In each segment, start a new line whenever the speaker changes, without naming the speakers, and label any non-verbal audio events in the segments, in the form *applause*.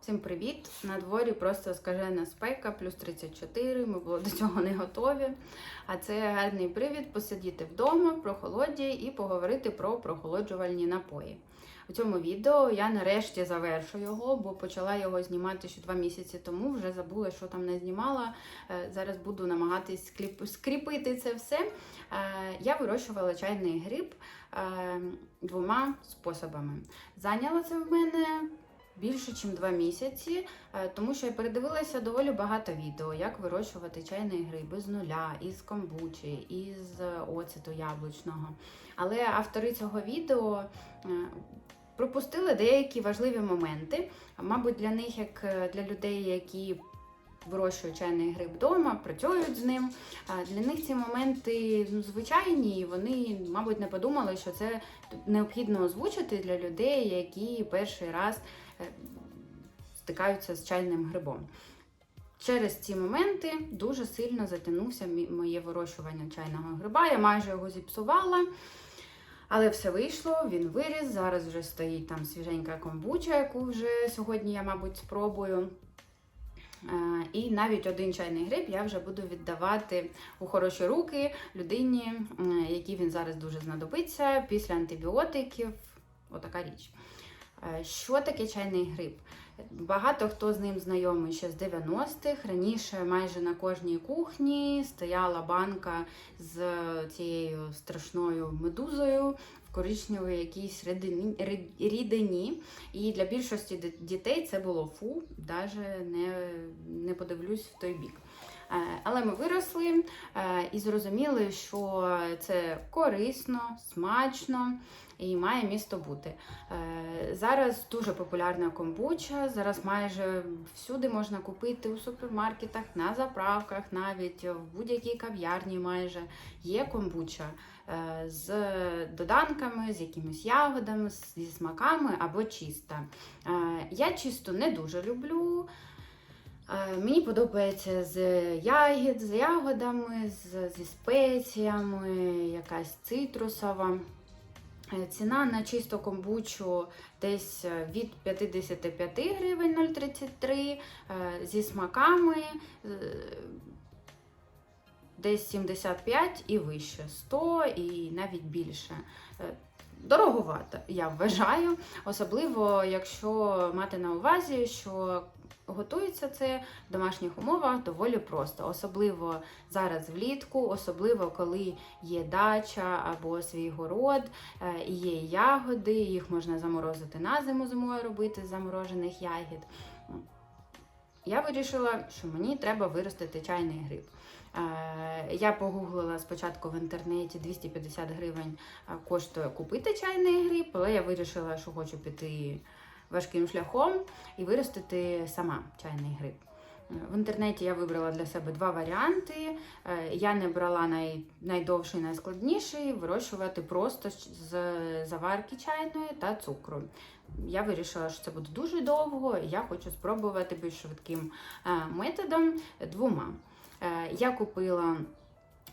Всім привіт! На дворі просто скажена спека, плюс 34, ми були до цього не готові. А це гарний привід посидіти вдома в прохолоді і поговорити про прохолоджувальні напої. У цьому відео я нарешті завершу його, бо почала його знімати ще два місяці тому. Вже забула, що там не знімала. Е, Зараз буду намагатись скріпити це все. Е, Я вирощувала чайний гриб е, двома способами. Зайняло це в мене більше, ніж два місяці, е, тому що я передивилася доволі багато відео, як вирощувати чайні гриби з нуля, із комбучі, із е, оцету яблучного. Але автори цього відео е, пропустили деякі важливі моменти. Мабуть, для них, як для людей, які вирощують чайний гриб вдома, працюють з ним. Для них ці моменти ну, звичайні, і вони, мабуть, не подумали, що це необхідно озвучити для людей, які перший раз е, стикаються з чайним грибом. Через ці моменти дуже сильно затягнувся моє вирощування чайного гриба. Я майже його зіпсувала. Але все вийшло, він виріс. Зараз вже стоїть там свіженька комбуча, яку вже сьогодні я, мабуть, спробую. Е, І навіть один чайний гриб я вже буду віддавати у хороші руки людині, якій він зараз дуже знадобиться після антибіотиків. Отака річ. Е, Що таке чайний гриб? Багато хто з ним знайомий ще з 90-х. Раніше майже на кожній кухні стояла банка з цією страшною медузою коричневій якійсь рідині. І для більшості дітей це було фу, навіть не, не подивлюсь в той бік. Е, Але ми виросли е, і зрозуміли, що це корисно, смачно і має місто бути. Е, Зараз дуже популярна комбуча. Зараз майже всюди можна купити у супермаркетах, на заправках, навіть в будь-якій кав'ярні майже є комбуча з доданками, з якимись ягодами, зі смаками або чиста. Я чисто не дуже люблю. Е, Мені подобається з ягід, з ягодами, з, зі спеціями, якась цитрусова. Е, Ціна на чисту комбучу десь е, від 55 гривень 0,33, е, зі смаками десь 75 і вище, 100 і навіть більше. Дороговато, я вважаю, особливо якщо мати на увазі, що готується це в домашніх умовах доволі просто, особливо зараз влітку, особливо коли є дача або свій город, е, є ягоди, їх можна заморозити на зиму зимою робити з заморожених ягід. Я вирішила, що мені треба виростити чайний гриб. Е, Я погуглила спочатку в інтернеті 250 гривень е, коштує купити чайний гриб, але я вирішила, що хочу піти важким шляхом і виростити сама чайний гриб. В інтернеті я вибрала для себе два варіанти. Е, Я не брала най, найдовший, найскладніший, вирощувати просто з заварки чайної та цукру. Я вирішила, що це буде дуже довго, і я хочу спробувати більш швидким е, методом двома. Е, Я купила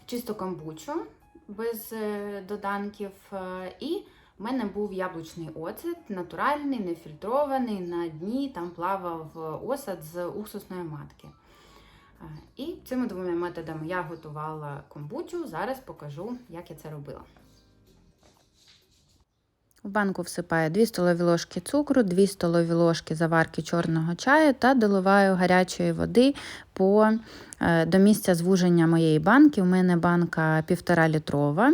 чисту камбучу без доданків, і в мене був яблучний оцет, натуральний, нефільтрований. На дні там плавав осад з уксусної матки. Е, І цими двома методами я готувала комбучу. Зараз покажу, як я це робила. В банку всипаю 2 столові ложки цукру, 2 столові ложки заварки чорного чаю та доливаю гарячої води по, е, до місця звуження моєї банки. У мене банка 1,5 літрова.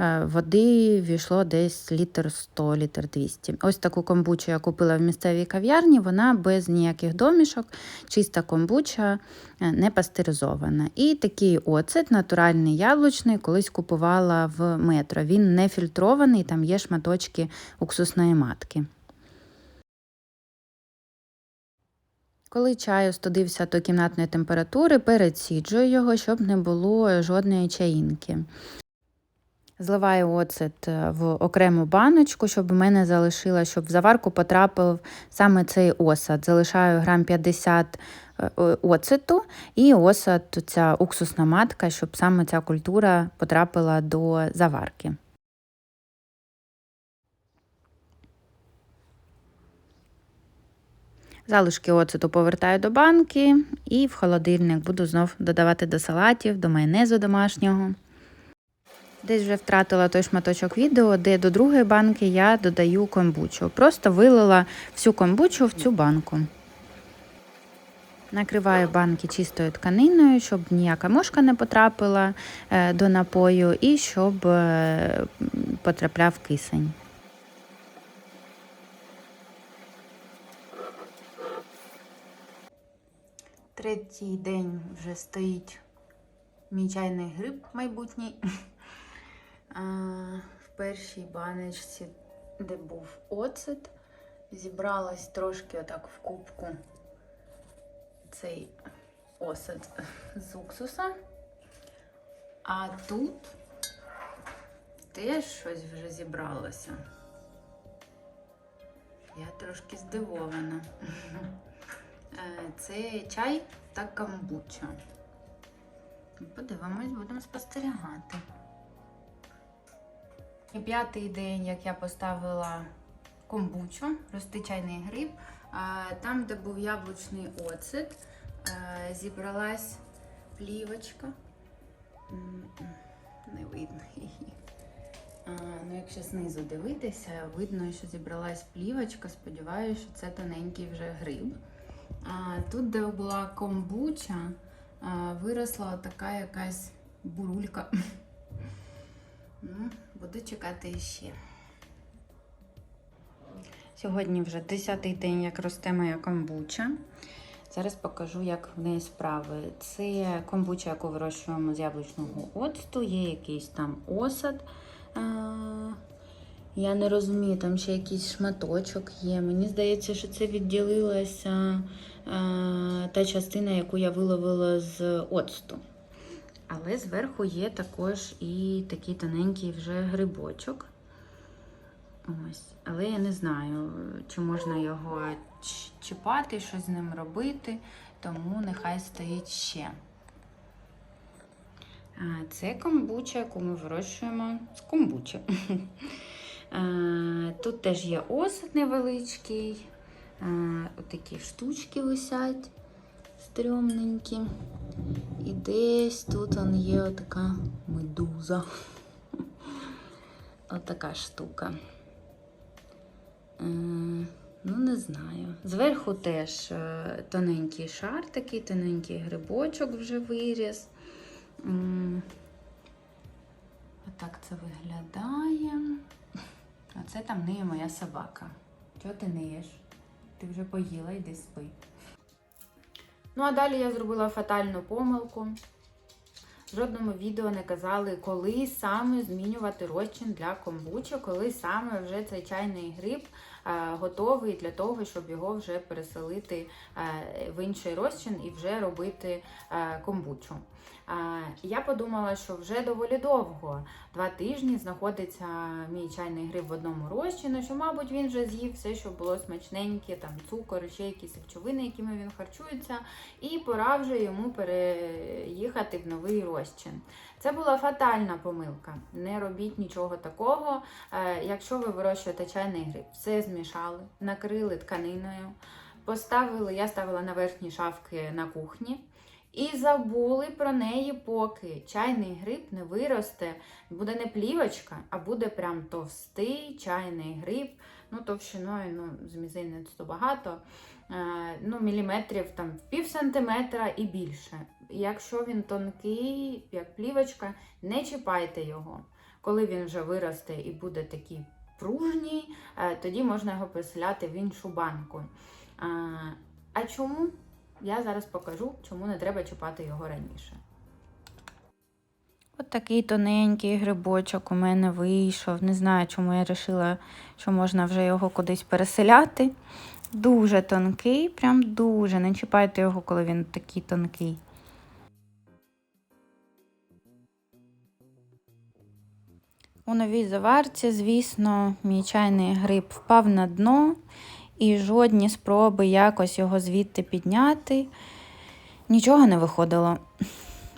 Е, Води війшло десь літр 100, літр 200. Ось таку комбучу я купила в місцевій кав'ярні. Вона без ніяких домішок, чиста комбуча, е, не пастеризована. І такий оцет, натуральний яблучний, колись купувала в метро. Він не фільтрований, там є шматочки уксусної матки. Коли чай остудився до кімнатної температури, переціджую його, щоб не було жодної чаїнки. Зливаю оцет е, в окрему баночку, щоб у мене залишилось, щоб в заварку потрапив саме цей осад. Залишаю грам 50 е, оцету і осад, ця уксусна матка, щоб саме ця культура потрапила до заварки. Залишки оцету повертаю до банки і в холодильник буду знов додавати до салатів, до майонезу домашнього. Десь вже втратила той шматочок відео, де до другої банки я додаю комбучу. Просто вилила всю комбучу в цю банку. Накриваю банки чистою тканиною, щоб ніяка мошка не потрапила е, до напою і щоб е, потрапляв кисень. Третій день вже стоїть мій чайний гриб майбутній. *laughs* А, В першій баночці, де був оцет, зібралась трошки отак в кубку цей осад з уксуса. А тут теж щось вже зібралося. Я трошки здивована. *laughs* Е, Це чай та камбуча. Подивимось, будемо спостерігати. І п'ятий день, як я поставила комбучу, рости чайний гриб, там, де був яблучний оцет, зібралась плівочка. Не видно її. Ну, якщо знизу дивитися, видно, що зібралась плівочка. Сподіваюся, що це тоненький вже гриб. Тут, де була комбуча, виросла така якась бурулька. Ну, буду чекати ще. Сьогодні вже 10-й день, як росте моя комбуча. Зараз покажу, як в неї справи. Це комбуча, яку вирощуємо з яблучного оцту, є якийсь там осад. Я не розумію, там ще якийсь шматочок є. Мені здається, що це відділилася а, та частина, яку я виловила з оцту. Але зверху є також і такий тоненький вже грибочок. Ось. Але я не знаю, чи можна його чіпати, щось з ним робити, тому нехай стоїть ще. Це комбуча, яку ми вирощуємо з комбучі. *laughs* А, Тут теж є осад невеличкий. А, Отакі штучки висять стрьомненькі. І десь тут он є отака медуза. *laughs* Отака штука. Е, Ну, не знаю. Зверху теж е, тоненький шар, такий тоненький грибочок вже виріс. Отак це виглядає. А це там неє моя собака. Чого ти неєш? Ти вже поїла, йди спи. Ну, а далі я зробила фатальну помилку. В жодному відео не казали, коли саме змінювати розчин для комбучі, коли саме вже цей чайний гриб е, готовий для того, щоб його вже переселити е, в інший розчин і вже робити е, комбучу. Я подумала, що вже доволі довго, два тижні знаходиться мій чайний гриб в одному розчину, що, мабуть, він вже з'їв все, що було смачненьке, там цукор, ще якісь речовини, якими він харчується, і пора вже йому переїхати в новий розчин. Це була фатальна помилка. Не робіть нічого такого. Е, Якщо ви вирощуєте чайний гриб, все змішали, накрили тканиною, поставили, я ставила на верхні шафки на кухні. І забули про неї, поки чайний гриб не виросте. Буде не плівочка, а буде прям товстий чайний гриб. Ну, товщиною, ну, з мізинець то багато. Е, ну, міліметрів там пів сантиметра і більше. Якщо він тонкий, як плівочка, не чіпайте його. Коли він вже виросте і буде такий пружній, е, тоді можна його переселяти в іншу банку. А, а чому? Я зараз покажу, чому не треба чіпати його раніше. От такий тоненький грибочок у мене вийшов. Не знаю, чому я вирішила, що можна вже його кудись переселяти. Дуже тонкий, прям дуже. Не чіпайте його, коли він такий тонкий. У новій заварці, звісно, мій чайний гриб впав на дно, і жодні спроби якось його звідти підняти. Нічого не виходило.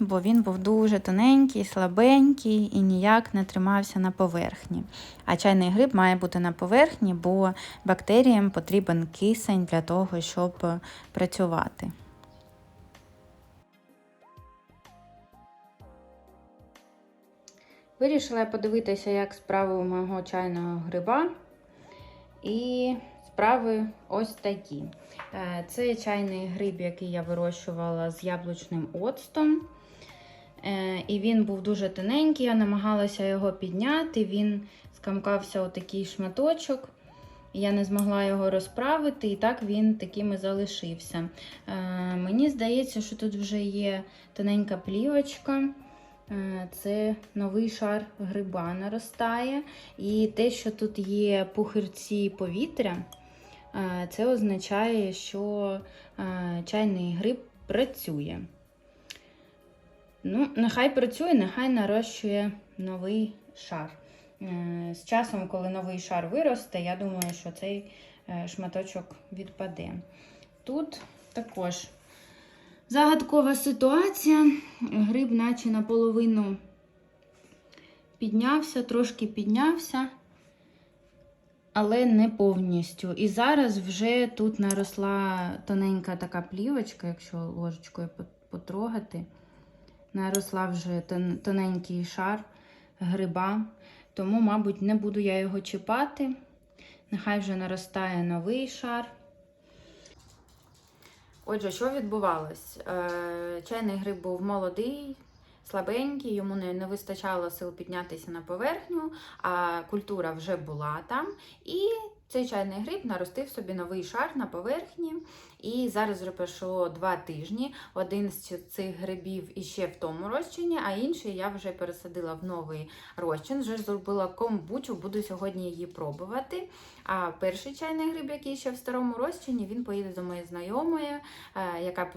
бо він був дуже тоненький, слабенький і ніяк не тримався на поверхні. А чайний гриб має бути на поверхні, бо бактеріям потрібен кисень для того, щоб працювати.
Вирішила подивитися, як справи у мого чайного гриба. І справи ось такі. Е, Це чайний гриб, який я вирощувала з яблучним оцтом. Е, І він був дуже тоненький, я намагалася його підняти. Він скамкався у такий шматочок. Я не змогла його розправити, і так він таким і залишився. Е, Мені здається, що тут вже є тоненька плівочка. Це новий шар гриба наростає. І те, що тут є пухирці повітря, це означає, що чайний гриб працює. Ну, нехай працює, нехай нарощує новий шар. Е, З часом, коли новий шар виросте, я думаю, що цей е, шматочок відпаде. Тут також загадкова ситуація. Гриб, наче наполовину піднявся, трошки піднявся, але не повністю. І зараз вже тут наросла тоненька така плівочка, якщо ложечкою потрогати. Наросла вже тоненький шар гриба, тому, мабуть, не буду я його чіпати. Нехай вже наростає новий шар. Отже, що відбувалось? Е, чайний гриб був молодий, слабенький, йому не, не вистачало сил піднятися на поверхню, а культура вже була там. І цей чайний гриб наростив собі новий шар на поверхні. І зараз вже пройшло два тижні. Один з цих грибів іще в тому розчині, а інший я вже пересадила в новий розчин. Вже зробила комбучу, буду сьогодні її пробувати. А перший чайний гриб, який ще в старому розчині, він поїде до моєї знайомої, е, яка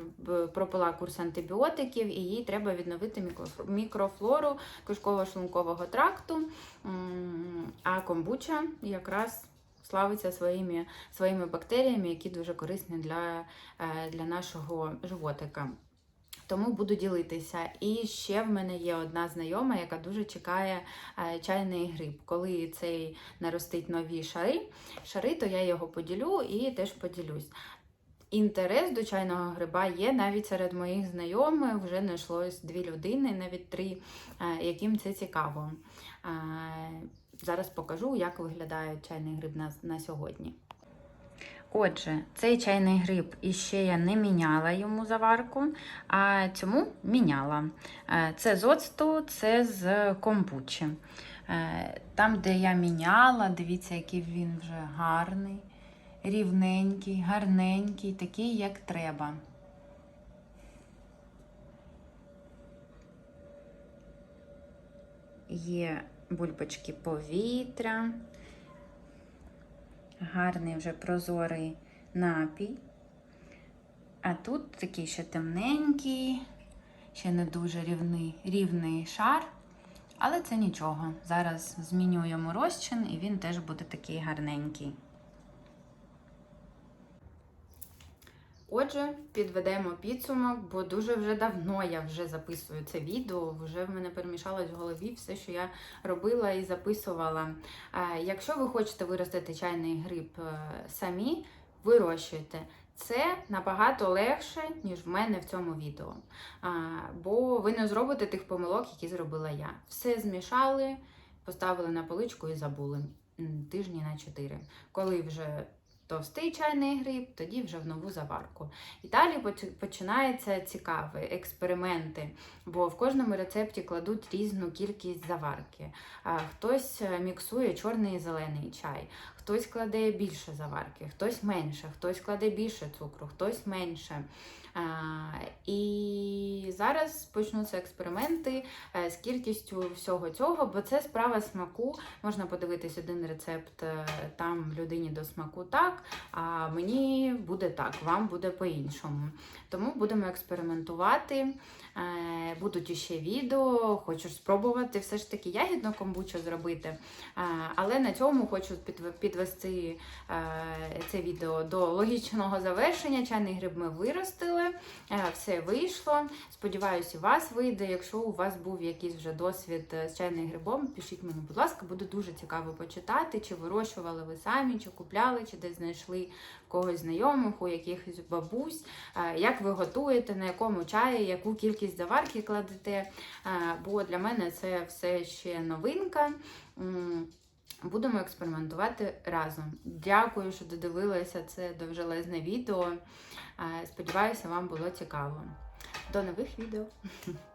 пропила курс антибіотиків, і їй треба відновити мікроф- мікрофлору кишково-шлункового тракту. А комбуча якраз славиться своїми, своїми бактеріями, які дуже корисні для, е, для нашого животика. Тому буду ділитися. І ще в мене є одна знайома, яка дуже чекає е, чайний гриб. Коли цей наростить нові шари, шари, то я його поділю і теж поділюсь. Інтерес до чайного гриба є навіть серед моїх знайомих. Вже знайшлось дві людини, навіть три, е, яким це цікаво. Е, Зараз покажу, як виглядає чайний гриб на, на сьогодні. Отже, цей чайний гриб іще я не міняла йому заварку, а цьому міняла. Е, Це з оцту, це з комбучі. Е, Там, де я міняла, дивіться, який він вже гарний, рівненький, гарненький, такий, як треба. Є бульбочки повітря, гарний вже прозорий напій. А тут такий ще темненький, ще не дуже рівний, рівний шар. Але це нічого. Зараз змінюємо розчин і він теж буде такий гарненький. Отже, підведемо підсумок, бо дуже вже давно я вже записую це відео. Вже в мене перемішалось в голові все, що я робила і записувала. Е, Якщо ви хочете виростити чайний гриб е, самі, вирощуйте. Це набагато легше, ніж в мене в цьому відео. Бо ви не зробите тих помилок, які зробила я. Все змішали, поставили на поличку і забули тижні на 4. Коли вже товстий чайний гриб, тоді вже в нову заварку. І далі починаються цікаве експерименти, бо в кожному рецепті кладуть різну кількість заварки. Хтось е, міксує чорний і зелений чай, хтось кладе більше заварки, хтось менше, хтось кладе більше цукру, хтось менше. І зараз почнуться експерименти е, з кількістю всього цього, бо це справа смаку. Можна подивитись один рецепт, е, там людині до смаку так, а мені буде так, вам буде по-іншому. Тому будемо експериментувати. Е, Будуть іще відео, хочу спробувати все ж таки ягідну комбучу зробити. Але на цьому хочу підв- підвести підвести е, це відео до логічного завершення. Чайний гриб ми виростили, е, все вийшло. Сподіваюся, у вас вийде. Якщо у вас був якийсь вже досвід з чайним грибом, пишіть мені, будь ласка, буде дуже цікаво почитати, чи вирощували ви самі, чи купляли, чи десь знайшли когось знайомих, у якихось бабусь, е, як ви готуєте, на якому чаї, яку кількість заварки кладете. Бо для мене це все ще новинка. Будемо експериментувати разом. Дякую, що додивилися це довжелезне відео. Е, Сподіваюся, вам було цікаво. До нових відео! *laughs*